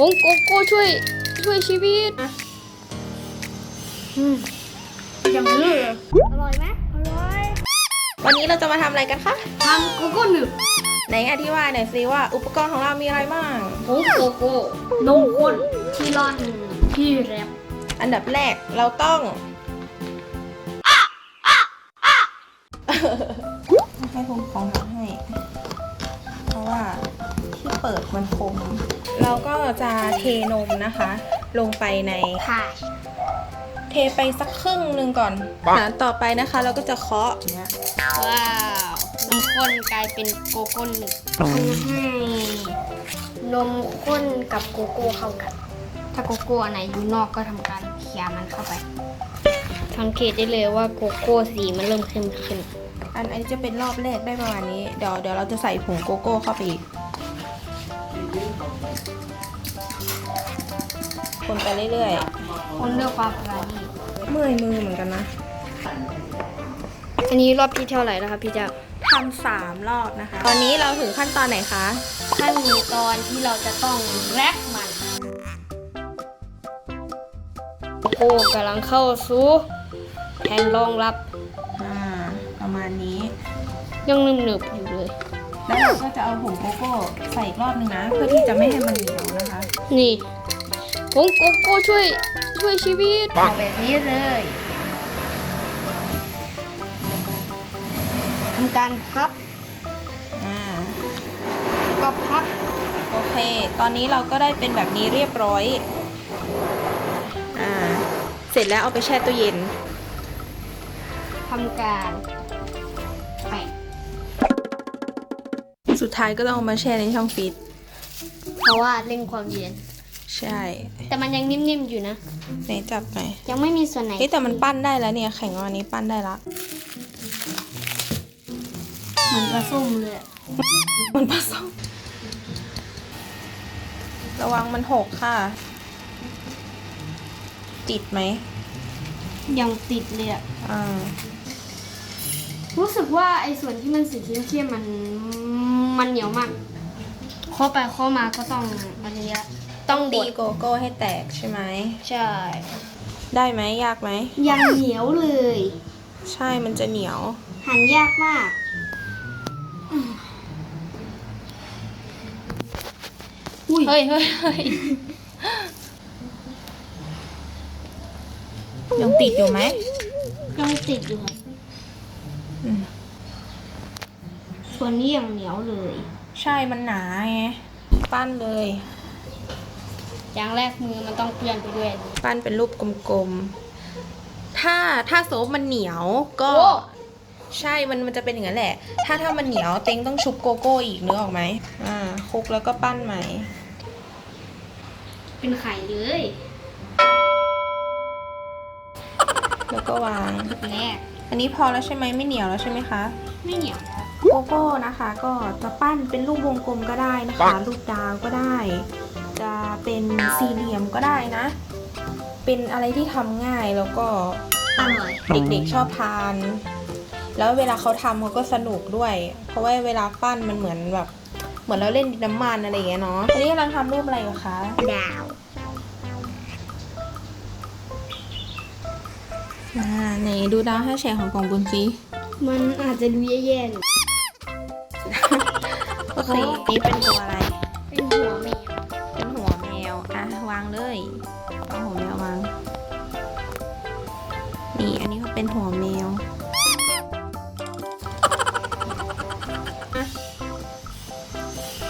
ผงโกโก้ช่วยช่วยชีวิต อืมยังเลืออร่อยไหมอร่อย วันนี้เราจะมาทำอะไรกันคะทำโกโก้หนึบไหนอธิบายหน่อยสิว่าอุปกรณ์ของเรามีอะไรบ้างผงโกโก้นมข้นที่ร่อนที่แรปอันดับแรกเราต้องให้ผมของทำให้ เพราะว่าที่เปิดมันคม เราก็จะเทนมนะคะ ลงไปในค่ะ เทไปสักครึ่งหนึ่งก่อนอะต่อไปนะคะ เราก็จะเคาะอย่างเงี้ยว้าวนมข้นกลายเป็นโกโก้หนึบทำให้นมข้นกับโกโก้เข้ากัน ถ้าโกโก้อันไหนอยู่นอกก็ทำการเคี่ยมันเข้าไป สังเกตได้เลยว่าโกโก้สีมันเริ่มเข้มขึ้น อันอันนี้จะเป็นรอบแรกได้ประมาณนี้ เดี๋ยวเดี๋ยวเราจะใส่ผงโกโก้เข้าไปอีก คนไปเรื่อยคนเลือกความปราณีๆ เมื่อยมือเหมือนกันนะ อันนี้รอบที่เท่าไหร่แล้วครับพี่เจ้าทำสามรอบนะคะ ตอนนี้เราถึงขั้นตอนไหนคะ ขั้นตอนที่เราจะต้องแรปมันโกโก้กำลังเข้าสู่แผ่นรองรับอ่า ประมาณนี้ ยังหนึบๆอยู่เลย แล้วเราก็จะเอาผงโกโก้ใส่อีกรอบนึงนะ เพื่อที่จะไม่ให้มันเหนียวนะคะนี่ผงโกโก้ช่วยช่วยชีวิตแบบนี้เลยทำการพับอ่าก็พับโอเค ตอนนี้เราก็ได้เป็นแบบนี้เรียบร้อยอ่าเสร็จแล้วเอาไปแช่ตู้เย็นทำการ สุดท้ายก็ต้องเอามาแช่ในช่องฟรีซเพราะว่าเร่งความเย็น ใช่แต่มันยังนิ่มๆอยู่นะ ไหนจับหน่อยยังไม่มีส่วนไหนเฮ้ยแต่มันปั้นได้แล้วเนี่ยแข่งวันนี้ปั้นได้ละเหมือนปลาส้มเลยอะมันผสมระวังมันหกค่ะ ติดไหมยังติดเลยอะอ่า รู้สึกว่าไอ้ส่วนที่มันสีเข้มๆมันมันเหนียวมากข้อไปข้อมาก็ต้องอันนี้ละต้องบตีดโกโก้ให้แตกใช่ไหม ใช่ ได้ไหมยากไหม ยังเหนียวเลย ใช่มันจะเหนียว หั่นยากมาก อุ้ยเฮ้ยเฮ้ยเฮ้ยยังติดอยู่ไหมยังติดอยู่ครับอืม ส่วนนี้ยังเหนียวเลย ใช่มันหนาไงปั้นเลย อย่างแรกมือมันต้องเปื้อนไปด้วย ปั้นเป็นรูปกลมๆ ถ้าถ้าโซฟมันเหนียวก็ โอ้ ใช่มันมันจะเป็นอย่างนั้นแหละ ถ้าถ้ามันเหนียวเต็งต้องชุบโกโก้อีกนึกออกไหมอ่าคลุกแล้วก็ปั้นใหม่ เป็นไข่เลยแล้วก็วางแรก อันนี้พอแล้วใช่ไหมไม่เหนียวแล้วใช่ไหมคะไม่เหนียวแล้วโกโก้นะคะ ก็จะปั้นเป็นรูปวงกลมก็ได้นะคะรูปดาวก็ได้ จะเป็นสี่เหลี่ยมก็ได้นะ เป็นอะไรที่ทำง่ายแล้วก็อร่อยเด็กๆชอบทาน แล้วเวลาเขาทำเขาก็สนุกด้วย เพราะว่าเวลาปั้นมันเหมือนแบบ เหมือนเราเล่นดินน้ำมันอะไรอย่างเงี้ยเนาะอันนี้กำลังทำรูปอะไรอยู่คะดาว อ่าไหนดูดาวห้าแฉกของกล่องบุญซิมันอาจจะดูแย่ๆหน่อยโอเคนี่เป็นตัวอะไร เป็นหัวแมวเป็นหัวแมว อะ วางเลยเอาหัวแมววาง นี่ อันนี้ก็เป็นหัวแมว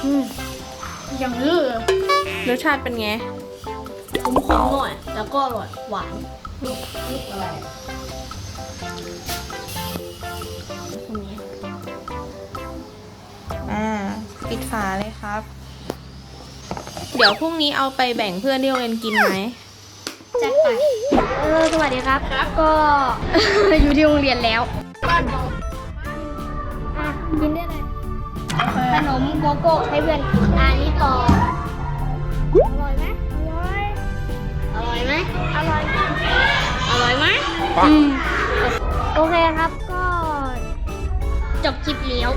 อืมยังเลือรสชาติเป็นไง ขมๆหน่อย แล้วก็อร่อยหวาน อะไรคนนี้อ่าปิดฝาเลยครับ เดี๋ยวพรุ่งนี้เอาไปแบ่งเพื่อนที่โรงเรียนกินไหมจัดไปเออสวัสดีครับ ก็ อยู่ที่โรงเรียนแล้วอะกินได้เลยขนมโกโก้ให้เพื่อนกินอันนี้ต่อ อร่อยไหมอร่อย อร่อยไหมอร่อยอ ร่อยไหมปัง อืโอเคครับก็จบคลิปแล้ว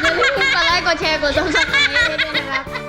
อย่าลืมกดไลค์กดแชร์กดซับสไครต์ด้วยนะครับ